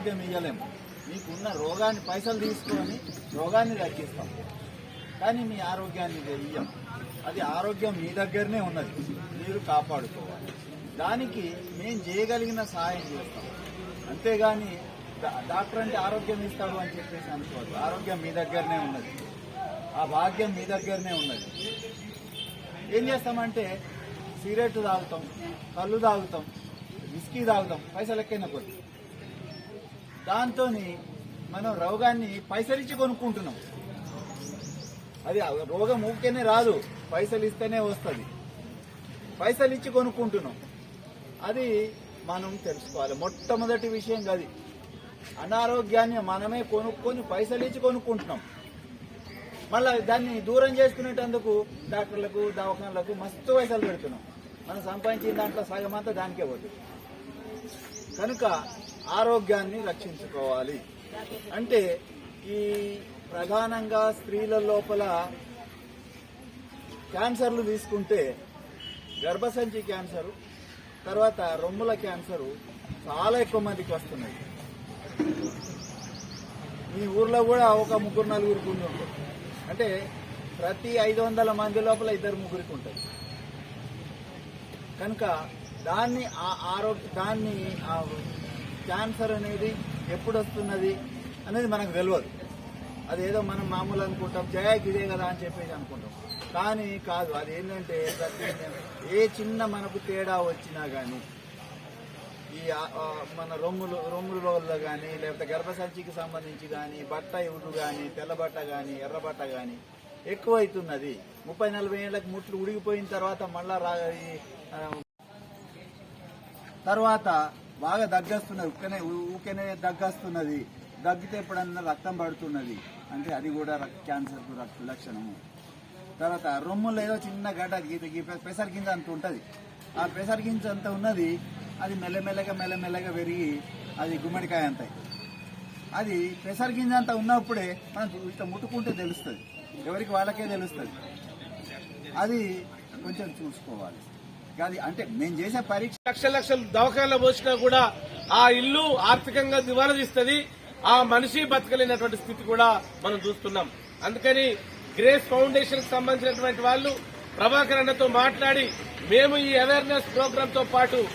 ఆరోగ్యం ఇవ్వలేము మీకున్న రోగాన్ని పైసలు తీసుకొని రోగాన్ని తగ్గిస్తాం కానీ మీ ఆరోగ్యాన్ని ఇయ్యం. అది ఆరోగ్యం మీ దగ్గరనే ఉన్నది. మీరు కాపాడుకోవాలి. దానికి మేము చేయగలిగిన సహాయం చేస్తాం. అంతేగాని డాక్టర్ అంటే ఆరోగ్యం ఇస్తాడు అని చెప్పేసి అనుకోవద్దు. ఆరోగ్యం మీ దగ్గరనే ఉన్నది. ఆ భాగ్యం మీ దగ్గరనే ఉన్నది. ఏం చేస్తామంటే సిగరెట్ తాగుతాం కళ్ళు తాగుతాం విస్కీ తాగుతాం పైసలు ఎక్కైనా కొద్ది దాంతో మనం రోగాన్ని పైసలిచ్చి కొనుక్కుంటున్నాం. అది రోగం ఊరికేనే రాదు పైసలు ఇస్తేనే వస్తుంది. పైసలు ఇచ్చి కొనుక్కుంటున్నాం. అది మనం తెలుసుకోవాలి. మొట్టమొదటి విషయం అది అనారోగ్యాన్ని మనమే కొనుక్కొని పైసలు ఇచ్చి కొనుక్కుంటున్నాం. మళ్ళీ దాన్ని దూరం చేసుకునేటందుకు డాక్టర్లకు దవాఖానలకు మస్తు పైసలు పెడుతున్నాం. మనం సంపాదించిన దాంట్లో సగం అంతా దానికే పోతుంది. కనుక ఆరోగ్యాన్ని రక్షించుకోవాలి. అంటే ఈ ప్రధానంగా స్త్రీల లోపల క్యాన్సర్లు తీసుకుంటే గర్భసంచి క్యాన్సరు తర్వాత రొమ్ముల క్యాన్సరు చాలా ఎక్కువ మందికి వస్తున్నాయి. మీ ఊర్లో కూడా ఒక ముగ్గురు నలుగురికి ఉండి ఉంటుంది అంటే ప్రతి ఐదు వందల మంది లోపల ఇద్దరు ముగ్గురికి ఉంటుంది కనుక దాన్ని ఆ ఆరోగ్య దాన్ని ఆ క్యాన్సర్ అనేది ఎప్పుడు వస్తున్నది అనేది మనకు తెలియదు అదేదో మనం మామూలు అనుకుంటాం జయాకి ఇదే కదా అని చెప్పేసి అనుకుంటాం. కానీ కాదు అది ఏంటంటే ప్రతి ఏ చిన్న మనకు తేడా వచ్చినా కానీ ఈ మన రొమ్ములు రొమ్ములు రోజుల్లో కానీ లేకపోతే గర్భసంచికి సంబంధించి కానీ బట్ట ఇవుడు కానీ తెల్లబట్ట కానీ ఎర్రబట్ట కానీ ఎక్కువైతున్నది. ముప్పై నలభై ఏళ్ళకి ముట్లు ఉడిగిపోయిన తర్వాత మళ్ళా రా తర్వాత బాగా దగ్గస్తున్నది. ఉక్కనే ఊకనే దగ్గస్తున్నది. దగ్గితే ఎప్పుడన్నా రక్తం పడుతున్నది. అంటే అది కూడా రక్- క్యాన్సర్కు లక్షణము. తర్వాత రొమ్ములో ఏదో చిన్న గడ్డ గీత గీ పెసర్ గింజ అంత ఉంటుంది. ఆ పెసర్ గింజ అంత ఉన్నది అది మెల్లమెల్లగా మెల్లమెల్లగా పెరిగి అది గుమ్మడికాయ అంత అది పెసర్ గింజ అంత ఉన్నప్పుడే మనం ఇట్లా ముట్టుకుంటే తెలుస్తుంది. ఎవరికి వాళ్ళకే తెలుస్తుంది. అది కొంచెం చూసుకోవాలి. అది అంటే మేము చేసే పరీక్ష లక్షల లక్షలు దవాఖానలో పోసినా కూడా ఆ ఇల్లు ఆర్థికంగా దివాలా తీస్తుంది. ఆ మనిషి బతకలేనటువంటి స్థితి కూడా మనం చూస్తున్నాం. అందుకని గ్రేస్ ఫౌండేషన్ సంబంధించినటువంటి వాళ్ళు ప్రభాకర్ అన్నతో మాట్లాడి మేము ఈ అవేర్నెస్ ప్రోగ్రామ్తో పాటు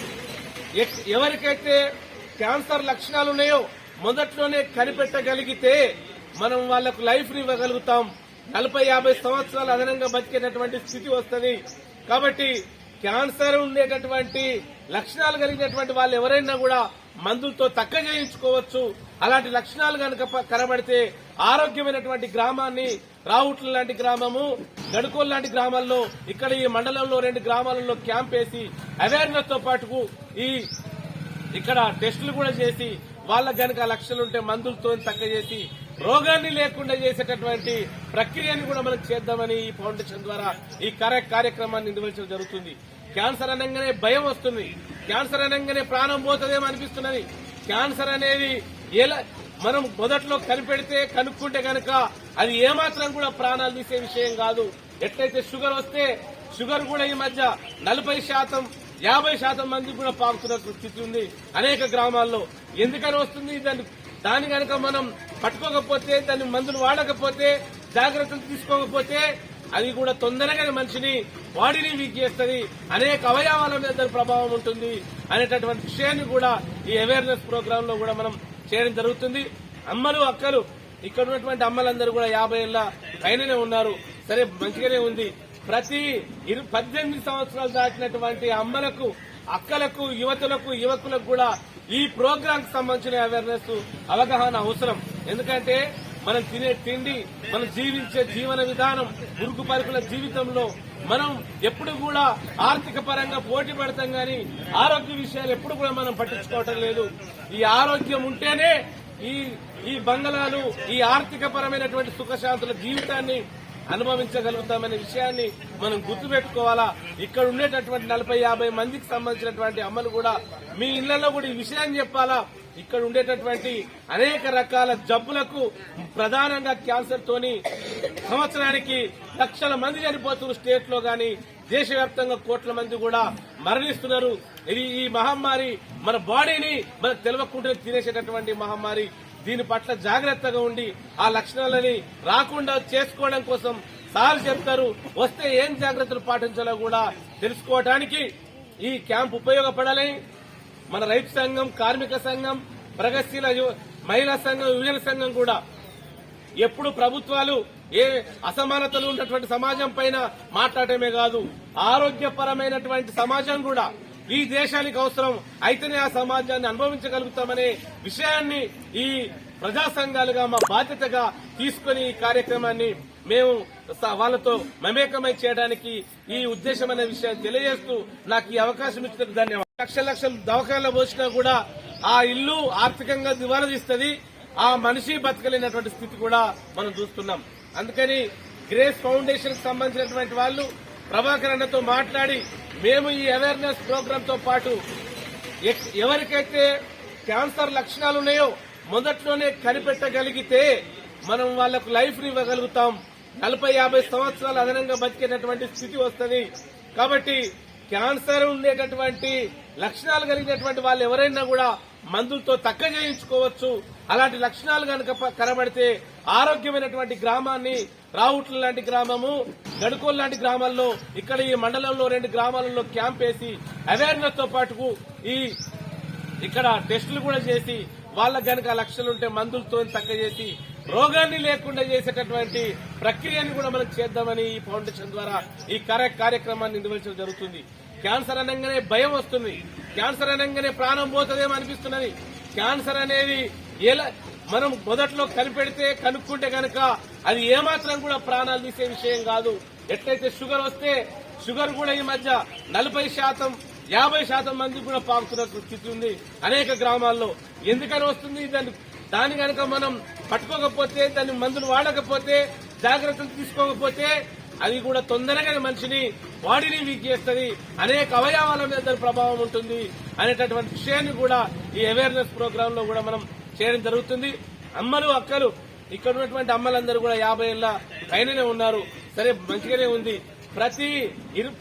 ఎక్- ఎవరికైతే క్యాన్సర్ లక్షణాలు ఉన్నాయో మొదట్లోనే కనిపెట్టగలిగితే మనం వాళ్ళకు లైఫ్ ఇవ్వగలుగుతాం. నలభై యాభై సంవత్సరాలు అదనంగా బతికేటటువంటి స్థితి వస్తుంది. కాబట్టి క్యాన్సర్ ఉండేటటువంటి లక్షణాలు కలిగినటువంటి వాళ్ళు ఎవరైనా కూడా మందులతో తక్క చేయించుకోవచ్చు. అలాంటి లక్షణాలు కనుక కనబడితే ఆరోగ్యమైనటువంటి గ్రామాన్ని రావుట్ల లాంటి గ్రామము గడుకోల్ లాంటి గ్రామాల్లో ఇక్కడ ఈ మండలంలో రెండు గ్రామాలలో క్యాంప్ వేసి అవేర్నెస్తో పాటు ఈ ఇక్కడ టెస్టులు కూడా చేసి వాళ్ళకు గనక లక్షలుంటే మందులతో తక్క చేసి రోగాన్ని లేకుండా చేసేటటువంటి ప్రక్రియని కూడా మనం చేద్దామని ఈ ఫౌండేషన్ ద్వారా ఈ కార్య- కార్యక్రమాన్ని నిర్వహించడం జరుగుతుంది. క్యాన్సర్ అనగానే భయం వస్తుంది. క్యాన్సర్ అనగానే ప్రాణం పోతుందేమో అనిపిస్తున్నది. క్యాన్సర్ అనేది ఎలా మనం మొదట్లో కనిపెడితే కనుక్కుంటే కనుక అది ఏమాత్రం కూడా ప్రాణాలు తీసే విషయం కాదు. ఎట్లయితే షుగర్ వస్తే షుగర్ కూడా ఈ మధ్య నలభై శాతం యాభై శాతం మంది కూడా పాకుతున్న స్థితి ఉంది అనేక గ్రామాల్లో. ఎందుకని వస్తుంది? దాన్ని దాని కనుక మనం పట్టుకోకపోతే దాన్ని మందులు వాడకపోతే జాగ్రత్తలు తీసుకోకపోతే అది కూడా తొందరగానే మనిషిని బాడీని వీక్ చేస్తుంది. అనేక అవయవాల మీద ప్రభావం ఉంటుంది అనేటటువంటి విషయాన్ని కూడా ఈ అవేర్నెస్ ప్రోగ్రామ్లో కూడా మనం చేయడం జరుగుతుంది. అమ్మలు అక్కలు ఇక్కడ ఉన్నటువంటి అమ్మలందరూ కూడా యాభై ఏళ్ళ పైననే ఉన్నారు. సరే మంచిగానే ఉంది. ప్రతి పద్దెనిమిది సంవత్సరాలు దాటినటువంటి అమ్మలకు అక్కలకు యువతులకు యువకులకు కూడా ఈ ప్రోగ్రామ్ సంబంధించిన అవేర్నెస్ అవగాహన అవసరం. ఎందుకంటే మనం తినే తిండి మనం జీవించే జీవన విధానం మురుగు పరుకుల జీవితంలో మనం ఎప్పుడు కూడా ఆర్థిక పరంగా పోటీ పడతాం గాని ఆరోగ్య విషయాలు ఎప్పుడు కూడా మనం పట్టించుకోవటం లేదు. ఈ ఆరోగ్యం ఉంటేనే ఈ ఈ బంగళాలు ఈ ఆర్థిక పరమైనటువంటి సుఖశాంతుల జీవితాన్ని అనుభవించగలుగుతామనే విషయాన్ని మనం గుర్తుపెట్టుకోవాలా? ఇక్కడ ఉండేటటువంటి నలభై యాభై మందికి సంబంధించినటువంటి అమ్మలు కూడా మీ ఇళ్ళలో కూడా ఈ విషయాన్ని చెప్పాలా? ఇక్కడ ఉండేటటువంటి అనేక రకాల జబ్బులకు ప్రధానంగా క్యాన్సర్ తోని సంవత్సరానికి లక్షల మంది చనిపోతున్నారు స్టేట్లో గాని దేశవ్యాప్తంగా కోట్ల మంది కూడా మరణిస్తున్నారు. ఇది ఈ మహమ్మారి మన బాడీని మనకు తెలియకుండా తినేసేటటువంటి మహమ్మారి. దీని పట్ల జాగ్రత్తగా ఉండి ఆ లక్షణాలని రాకుండా చేసుకోవడం కోసం సార్ చెప్తారు. వస్తే ఏం జాగ్రత్తలు పాటించాలో కూడా తెలుసుకోవడానికి ఈ క్యాంప్ ఉపయోగపడాలని మన రైతు సంఘం కార్మిక సంఘం ప్రగతిశీల యువ- మహిళా సంఘం యువజన సంఘం కూడా ఎప్పుడు ప్రభుత్వాలు ఏ అసమానతలు ఉన్నటువంటి సమాజం పైన మాట్లాడటమే కాదు ఆరోగ్యపరమైనటువంటి సమాజం కూడా ఈ దేశానికి అవసరం అయితేనే ఆ సమాజాన్ని అనుభవించగలుగుతామనే విషయాన్ని ఈ ప్రజా సంఘాలుగా మా బాధ్యతగా తీసుకుని ఈ కార్యక్రమాన్ని మేము వాళ్ళతో మమేకమై చేయడానికి ఈ ఉద్దేశం అనే విషయాన్ని తెలియజేస్తూ నాకు ఈ అవకాశం ఇచ్చినందుకు ధన్యవాదాలు. లక్షల లక్షలు దవాఖానలో పోసినా కూడా ఆ ఇల్లు ఆర్థికంగా దివాలా తీస్తుంది. ఆ మనిషి బతకలేనటువంటి స్థితి కూడా మనం చూస్తున్నాం. అందుకని గ్రేస్ ఫౌండేషన్ సంబంధించినటువంటి వాళ్ళు ప్రభాకర్ అన్నతో మాట్లాడి మేము ఈ అవేర్నెస్ ప్రోగ్రామ్తో పాటు ఎక్- ఎవరికైతే క్యాన్సర్ లక్షణాలు ఉన్నాయో మొదట్లోనే కనిపెట్టగలిగితే మనం వాళ్ళకు లైఫ్ ఇవ్వగలుగుతాం. నలభై యాభై సంవత్సరాలు అదనంగా బతికేటటువంటి స్థితి వస్తుంది. కాబట్టి క్యాన్సర్ ఉండేటటువంటి లక్షణాలు కలిగినటువంటి వాళ్ళు ఎవరైనా కూడా మందులతో తక్క చేయించుకోవచ్చు. అలాంటి లక్షణాలు కనుక కనబడితే ఆరోగ్యమైనటువంటి గ్రామాన్ని రావుట్ల లాంటి గ్రామము గడుకోల్ లాంటి గ్రామాల్లో ఇక్కడ ఈ మండలంలో రెండు గ్రామాలలో క్యాంప్ వేసి అవేర్నెస్తో పాటుకు ఈ ఇక్కడ టెస్టులు కూడా చేసి వాళ్ళ గనక లక్షలు ఉంటే మందులతో తగ్గ చేసి రోగాన్ని లేకుండా చేసేటటువంటి ప్రక్రియని కూడా మనం చేద్దామని ఈ ఫౌండేషన్ ద్వారా ఈ కార్యక్రమాన్ని నిర్వహించడం జరుగుతుంది. క్యాన్సర్ అనగానే భయం వస్తుంది. క్యాన్సర్ అనగానే ప్రాణం పోతుందేమో అనిపిస్తున్నది. క్యాన్సర్ అనేది ఎలా మనం మొదట్లో కనిపెడితే కనుక్కుంటే గనక అది ఏమాత్రం కూడా ప్రాణాలు తీసే విషయం కాదు. ఎట్లయితే షుగర్ వస్తే షుగర్ కూడా ఈ మధ్య నలభై శాతం యాభై శాతం మంది కూడా పాకుతున్న స్థితి ఉంది అనేక గ్రామాల్లో. ఎందుకని వస్తుంది? దాన్ని దాని కనుక మనం పట్టుకోకపోతే దాన్ని మందులు వాడకపోతే జాగ్రత్తలు తీసుకోకపోతే అది కూడా తొందరగా మనిషిని బాడీని వీక్ చేస్తుంది. అనేక అవయవాల మీద దాని ప్రభావం ఉంటుంది అనేటటువంటి విషయాన్ని కూడా ఈ అవేర్నెస్ ప్రోగ్రామ్లో కూడా మనం చేయడం జరుగుతుంది. అమ్మలు అక్కలు ఇక్కడ ఉన్నటువంటి అమ్మలందరూ కూడా యాభై ఏళ్ళ పైననే ఉన్నారు. సరే మంచిగానే ఉంది. ప్రతి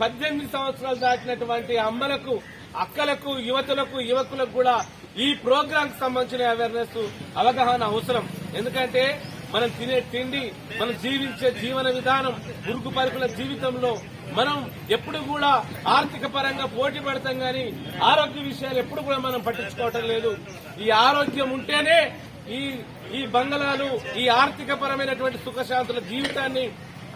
పద్దెనిమిది సంవత్సరాలు దాటినటువంటి అమ్మలకు అక్కలకు యువతులకు యువకులకు కూడా ఈ ప్రోగ్రామ్కు సంబంధించిన అవేర్నెస్ అవగాహన అవసరం. ఎందుకంటే మనం తినే తిండి మనం జీవించే జీవన విధానం గురుకు పరుకుల జీవితంలో మనం ఎప్పుడు కూడా ఆర్థిక పరంగా పోటీ పడతాం గాని ఆరోగ్య విషయాలు ఎప్పుడు కూడా మనం పట్టించుకోవటం లేదు. ఈ ఆరోగ్యం ఉంటేనే ఈ ఈ బంగళాలు ఈ ఆర్థిక పరమైనటువంటి సుఖశాంతుల జీవితాన్ని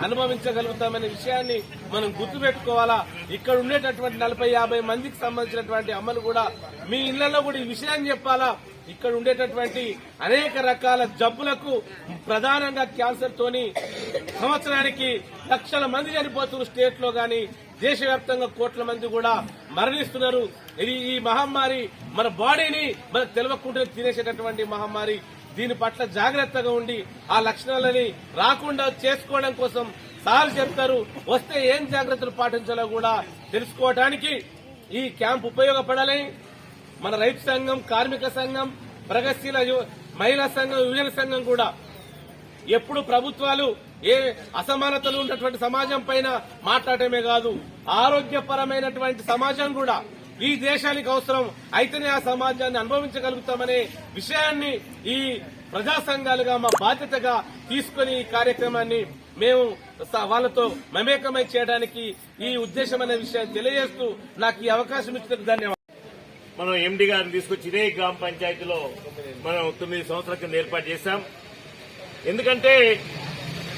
అనుభవించగలుగుతామనే విషయాన్ని మనం గుర్తుపెట్టుకోవాలా? ఇక్కడ ఉండేటటువంటి నలభై యాభై మందికి సంబంధించినటువంటి అమ్మలు కూడా మీ ఇళ్ళలో కూడా ఈ విషయాన్ని చెప్పాలా? ఇక్కడ ఉండేటటువంటి అనేక రకాల జబ్బులకు ప్రధానంగా క్యాన్సర్ తోని సంవత్సరానికి లక్షల మంది చనిపోతున్నారు స్టేట్లో గాని దేశవ్యాప్తంగా కోట్ల మంది కూడా మరణిస్తున్నారు. ఇది ఈ మహమ్మారి మన బాడీని మనకు తెలియకుండా తినేసేటటువంటి మహమ్మారి. దీని పట్ల జాగ్రత్తగా ఉండి ఆ లక్షణాలని రాకుండా చేసుకోవడం కోసం సార్ చెప్తారు. వస్తే ఏం జాగ్రత్తలు పాటించాలో కూడా తెలుసుకోవడానికి ఈ క్యాంప్ ఉపయోగపడాలని మన రైతు సంఘం కార్మిక సంఘం ప్రగతిశీల యువ- మహిళా సంఘం యువజన సంఘం కూడా ఎప్పుడు ప్రభుత్వాలు ఏ అసమానతలు ఉన్నటువంటి సమాజం పైన మాట్లాడటమే కాదు ఆరోగ్యపరమైనటువంటి సమాజం కూడా ఈ దేశానికి అవసరం. అయితేనే ఆ సమాజాన్ని అనుభవించగలుగుతామనే విషయాన్ని ఈ ప్రజా సంఘాలుగా మా బాధ్యతగా తీసుకుని ఈ కార్యక్రమాన్ని మేము స- వాళ్ళతో మమేకమై చేయడానికి ఈ ఉద్దేశం అనే విషయాన్ని తెలియజేస్తూ నాకు ఈ అవకాశం ఇచ్చినందుకు ధన్యవాదాలు. మనం ఎండి గారిని తీసుకొచ్చి ఇదే గ్రామ పంచాయతీలో మనం తొమ్మిది సంవత్సరాల కింద ఏర్పాటు చేశాం. ఎందుకంటే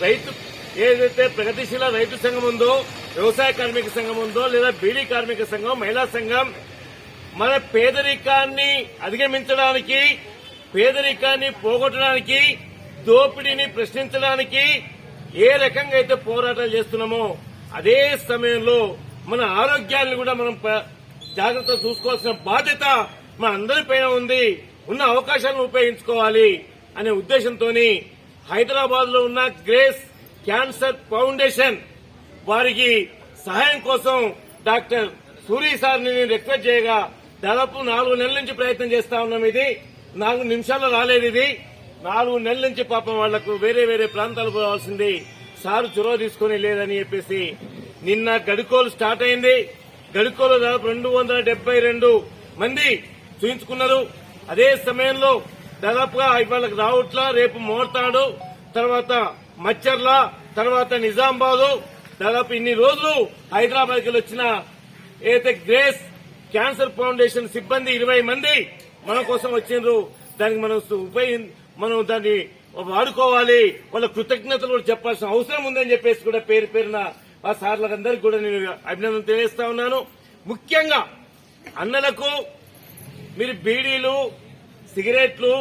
రైతు ఏదైతే ప్రగతిశీల రైతు సంఘం ఉందో వ్యవసాయ కార్మిక సంఘం ఉందో లేదా బీడీ కార్మిక సంఘం మహిళా సంఘం మన పేదరికాన్ని అధిగమించడానికి పేదరికాన్ని పోగొట్టడానికి దోపిడీని ప్రశ్నించడానికి ఏ రకంగా అయితే పోరాటాలు చేస్తున్నామో అదే సమయంలో మన ఆరోగ్యాన్ని కూడా మనం జాగ్రత్త చూసుకోవాల్సిన బాధ్యత మన అందరిపైన ఉంది. ఉన్న అవకాశాలను ఉపయోగించుకోవాలి అనే ఉద్దేశంతోని హైదరాబాద్లో ఉన్న గ్రేస్ క్యాన్సర్ ఫౌండేషన్ వారికి సహాయం కోసం డాక్టర్ సూరి సార్ని నేను రిక్వెస్ట్ చేయగా దాదాపు నాలుగు నెలల నుంచి ప్రయత్నం చేస్తా ఉన్నాం ఇది. నాలుగు నిమిషాల్లో రాలేదు ఇది. నాలుగు నెలల నుంచి పాపం వాళ్ళకు వేరే వేరే ప్రాంతాలు పోవాల్సింది. సారు చొరవ తీసుకుని లేదని చెప్పేసి నిన్న గడుకోలు స్టార్ట్ అయింది. గడుకోలు దాదాపు రెండు వందల డెబ్బై రెండు మంది చూయించుకున్నారు. అదే సమయంలో దాదాపుగా ఇవాళ రావుట్ల రేపు మోర్తాడు తర్వాత మచ్చర్ల తర్వాత నిజామాబాదు దాదాపు ఇన్ని రోజులు హైదరాబాద్కి వచ్చిన ఏదైతే గ్రేస్ క్యాన్సర్ ఫౌండేషన్ సిబ్బంది ఇరవై మంది మన కోసం వచ్చిండ్రు. దానికి మనం ఉపయోగ మనం దాన్ని వాడుకోవాలి. వాళ్ళ కృతజ్ఞతలు కూడా చెప్పాల్సిన అవసరం ఉందని చెప్పేసి కూడా పేరు పేరున ఆ సార్లందరికీ కూడా నేను అభినందన తెలియజేస్తా ఉన్నాను. ముఖ్యంగా అన్నలకు మీరు బీడీలు సిగరెట్లు